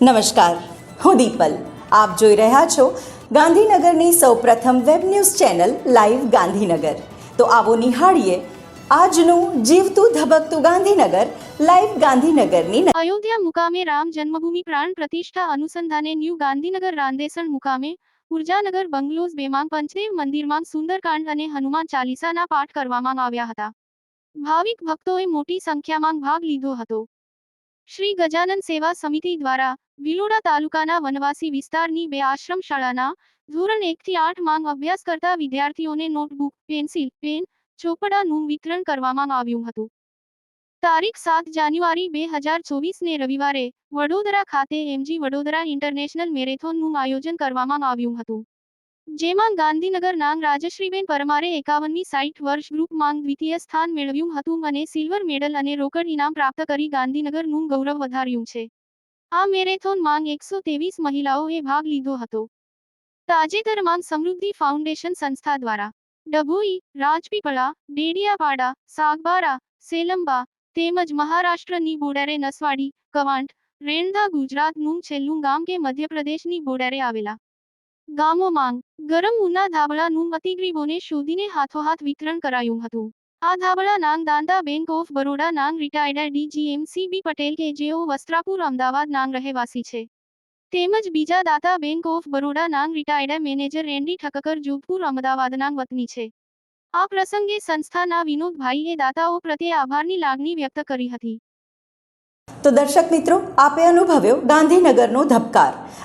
નમસ્કાર. હું દીપલ. આપ જોઈ રહ્યા છો ગાંધીનગરની સૌપ્રથમ web news channel live Gandhinagar. તો આવો નિહાળીએ આજનું જીવતું ધબકતું ગાંધીનગર લાઈવ ગાંધીનગરની અયોધ્યા મુકામે રામ જન્મભૂમિ પ્રાણ પ્રતિષ્ઠા અનુસંધાને ન્યૂ ગાંધીનગર રાંદેસણ મુકામે ઉર્જાનગર બંગલોઝ બેમાં પંચદેવ મંદિરમાં સુંદરકાંડ અને હનુમાન ચાલીસાના પાઠ કરવામાં આવ્યા હતા. ભાવિક ભક્તોએ મોટી સંખ્યામાં ભાગ લીધો હતો. શ્રી ગજાનન સેવા સમિતિ દ્વારા વિલોડા તાલુકાના વનવાસી વિસ્તારની બે આશ્રમ શાળાના ધોરણ એકથી આઠ માંગ અભ્યાસ કરતા વિદ્યાર્થીઓને નોટબુક, પેન્સિલ, પેન, ચોપડાનું વિતરણ કરવામાં આવ્યું હતું. તારીખ સાત જાન્યુઆરી બે હજાર ચોવીસને રવિવારે વડોદરા ખાતે એમજી વડોદરા ઇન્ટરનેશનલ મેરેથોનનું આયોજન કરવામાં આવ્યું હતું. જેમાં ગાંધીનગર નાંગ રાજશ્રીબેન પરમારે એકાવનમી સાઠ વર્ષ ગ્રુપ માંગ દ્વિતીય સ્થાન મેળવ્યું હતું અને સિલ્વર મેડલ અને રોકડ ઇનામ પ્રાપ્ત કરી ગાંધીનગરનું ગૌરવ વધાર્યું છે. આ મેરેથોન માંગ એકસો ત્રેવીસ મહિલાઓએ ભાગ લીધો હતો. તાજેતરમાં સમૃદ્ધિ ફાઉન્ડેશન સંસ્થા દ્વારા. ડભોઈ, રાજપીપળા, ડેડિયાપાડા, સાગબારા, સેલંબા, તેમજ મહારાષ્ટ્રની બોર્ડરે નસવાડી, કવાંટ, રેણધા ગુજરાતનું છેલ્લું ગામ કે મધ્યપ્રદેશની બોર્ડરે આવેલા. ગામો માંગ ગરમ ઉના ધાબળાનું મતિગરીબોને શોધીને હાથોહાથ વિતરણ કરાયું હતું. આ ધાબળા નાંગ દાંતા બેંક ઓફ બરોડા નાંગ રિટાયર્ડ ડીજીએમસીબી પટેલ કે જેઓ વસ્ત્રાપુર, અમદાવાદ નાંગ રહેવાસી છે. તેમજ બીજા દાતા bank of Baroda નાંગ retired manager N D Thakkar, Jodhpur, Ahmedabad નાંગ વતની છે. આ પ્રસંગે સંસ્થાના વિનોદભાઈએ દાતાઓ પ્રત્યે આભારની લાગણી વ્યક્ત કરી હતી. તો દર્શક મિત્રો, આપે અનુભવ્યો ગાંધીનગરનો ધબકાર.